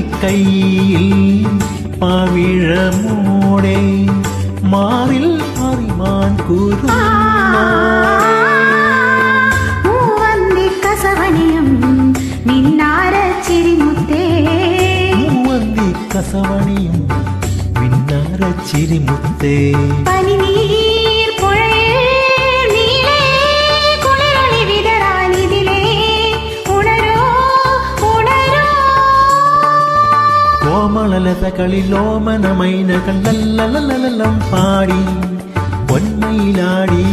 കയ്യിൽ പവിഴമോടെ മാറിൽ അറിമാൻ കുരു. കസവണിയും മിന്നാര ചിരിമുത്തേ. പനി കസവണിയും கோமலதகளில் ஓமனமைனகள் நல்ல பாடி பொன்மையிலாடி